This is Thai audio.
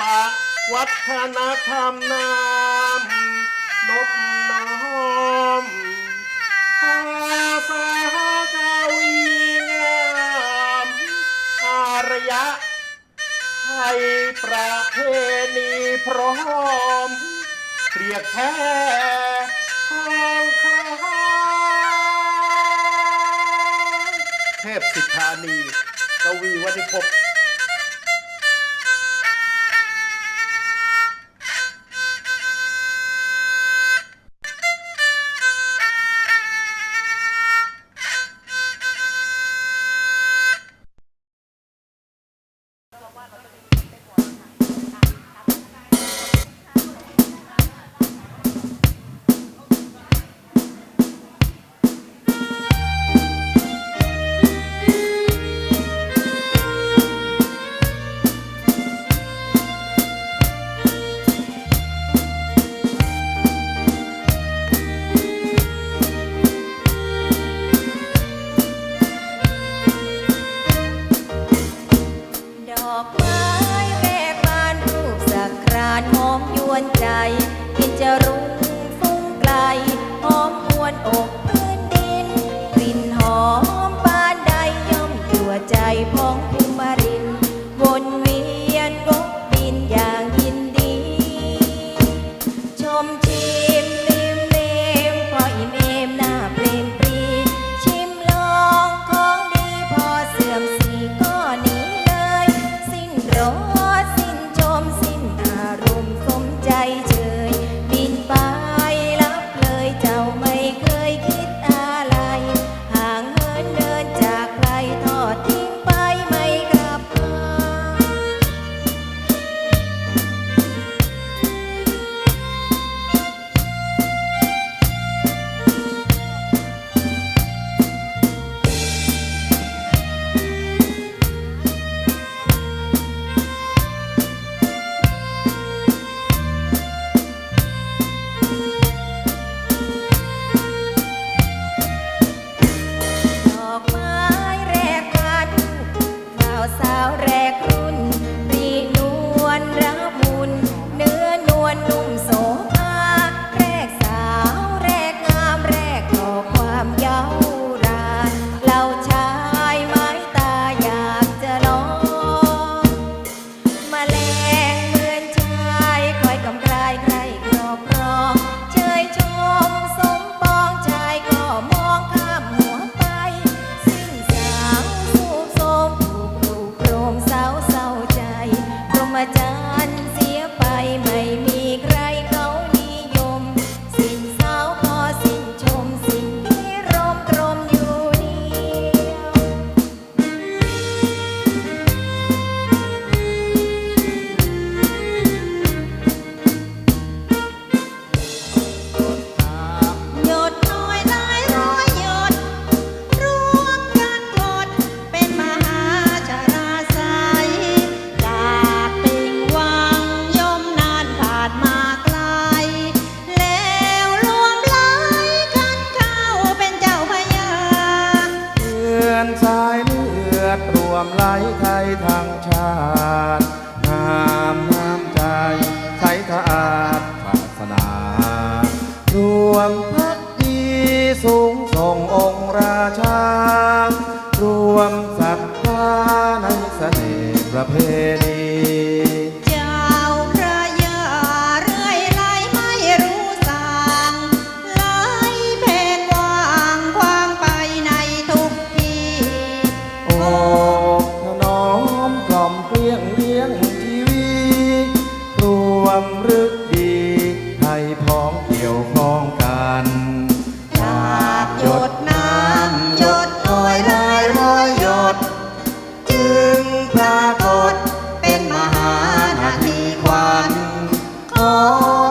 ปะวัฒนธรรมนามนบน้อมภาษากาวีงามอารยะให้ประเพณีพร้อมเรียกแท้ทองคำเทพสิทธานีกวีวัฒนภพ ติศาสนารวมพักดีสูงส่งองค์ราชา รวมศรัทธาในเสน่ห์ประเพณีเจ้าพระยาเรื่อยไม่รู้สั่งไหลเพลงวางควางไปในทุกทีโอ้น้อมกล่อมเลี้ยงเลี้ยงชีวี รวมรึก Oh